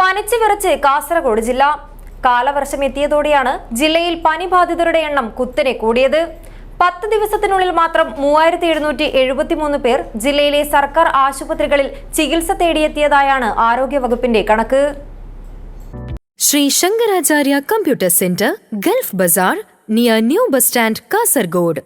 പനിച്ചു വിറച്ച് കാസർഗോഡ് ജില്ല. കാലവർഷം എത്തിയതോടെയാണ് ജില്ലയിൽ പനി ബാധിതരുടെ എണ്ണം കുത്തനെ കൂടിയത്. പത്ത് ദിവസത്തിനുള്ളിൽ മാത്രം മൂവായിരത്തി എഴുന്നൂറ്റി എഴുപത്തിമൂന്ന് പേർ ജില്ലയിലെ സർക്കാർ ആശുപത്രികളിൽ ചികിത്സ തേടിയെത്തിയതായാണ് ആരോഗ്യവകുപ്പിന്റെ കണക്ക്. Shri Shankaracharya computer centre Gulf Bazar near new bus stand Kasaragod.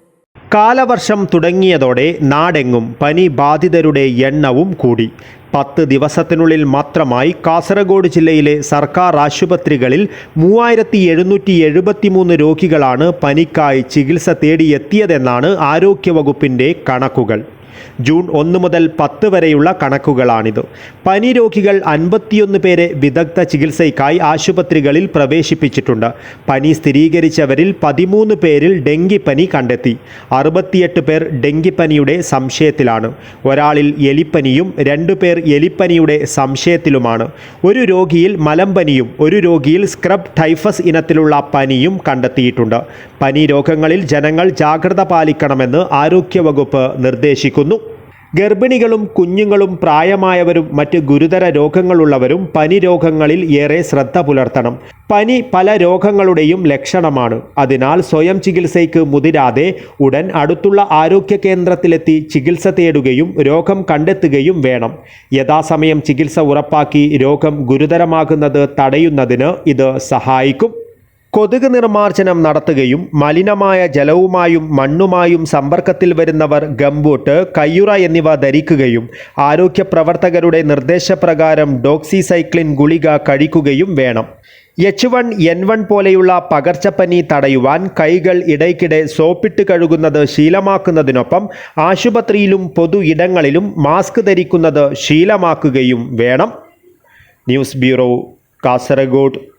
കാലവർഷം തുടങ്ങിയതോടെ നാടെങ്ങും പനി ബാധിതരുടെ എണ്ണവും കൂടി. പത്ത് ദിവസത്തിനുള്ളിൽ മാത്രമായി കാസർഗോഡ് ജില്ലയിലെ സർക്കാർ ആശുപത്രികളിൽ മൂവായിരത്തി എഴുന്നൂറ്റി എഴുപത്തിമൂന്ന് രോഗികളാണ് പനിക്കായി ചികിത്സ തേടിയെത്തിയതെന്നാണ് ആരോഗ്യവകുപ്പിന്റെ കണക്കുകൾ. ജൂൺ ഒന്ന് മുതൽ പത്ത് വരെയുള്ള കണക്കുകളാണിത്. പനി രോഗികൾ അൻപത്തിയൊന്ന് പേരെ വിദഗ്ധ ചികിത്സയ്ക്കായി ആശുപത്രികളിൽ പ്രവേശിപ്പിച്ചിട്ടുണ്ട്. പനി സ്ഥിരീകരിച്ചവരിൽ പതിമൂന്ന് പേരിൽ ഡെങ്കിപ്പനി കണ്ടെത്തി. അറുപത്തിയെട്ട് പേർ ഡെങ്കിപ്പനിയുടെ സംശയത്തിലാണ്. ഒരാളിൽ എലിപ്പനിയും രണ്ടു പേർ എലിപ്പനിയുടെ സംശയത്തിലുമാണ്. ഒരു രോഗിയിൽ മലമ്പനിയും ഒരു രോഗിയിൽ സ്ക്രബ് ടൈഫസ് ഇനത്തിലുള്ള പനിയും കണ്ടെത്തിയിട്ടുണ്ട്. പനി രോഗങ്ങളിൽ ജനങ്ങൾ ജാഗ്രത പാലിക്കണമെന്ന് ആരോഗ്യവകുപ്പ് നിർദ്ദേശിക്കുന്നു. ഗർഭിണികളും കുഞ്ഞുങ്ങളും പ്രായമായവരും മറ്റ് ഗുരുതര രോഗങ്ങളുള്ളവരും പനി രോഗങ്ങളിൽ ഏറെ ശ്രദ്ധ പുലർത്തണം. പനി പല രോഗങ്ങളുടെയും ലക്ഷണമാണ്. അതിനാൽ സ്വയം ചികിത്സയ്ക്ക് മുതിരാതെ ഉടൻ അടുത്തുള്ള ആരോഗ്യ കേന്ദ്രത്തിലെത്തി ചികിത്സ തേടുകയും രോഗം കണ്ടെത്തുകയും വേണം. യഥാസമയം ചികിത്സ ഉറപ്പാക്കി രോഗം ഗുരുതരമാകുന്നത് തടയുന്നതിന് ഇത് സഹായിക്കും. കൊതുക് നിർമ്മാർജനം നടത്തുകയും മലിനമായ ജലവുമായും മണ്ണുമായും സമ്പർക്കത്തിൽ വരുന്നവർ ഗംബൂട്ട് കയ്യുറ എന്നിവ ധരിക്കുകയും ആരോഗ്യ പ്രവർത്തകരുടെ നിർദ്ദേശപ്രകാരം ഡോക്സിസൈക്ലിൻ ഗുളിക കഴിക്കുകയും വേണം. എച്ച് വൺ എൻ വൺ പോലെയുള്ള പകർച്ചപ്പനി തടയുവാൻ കൈകൾ ഇടയ്ക്കിടെ സോപ്പിട്ട് കഴുകുന്നത് ശീലമാക്കുന്നതിനൊപ്പം ആശുപത്രിയിലും പൊതു ഇടങ്ങളിലും മാസ്ക് ധരിക്കുന്നത് ശീലമാക്കുകയും വേണം. News bureau Kasaragod.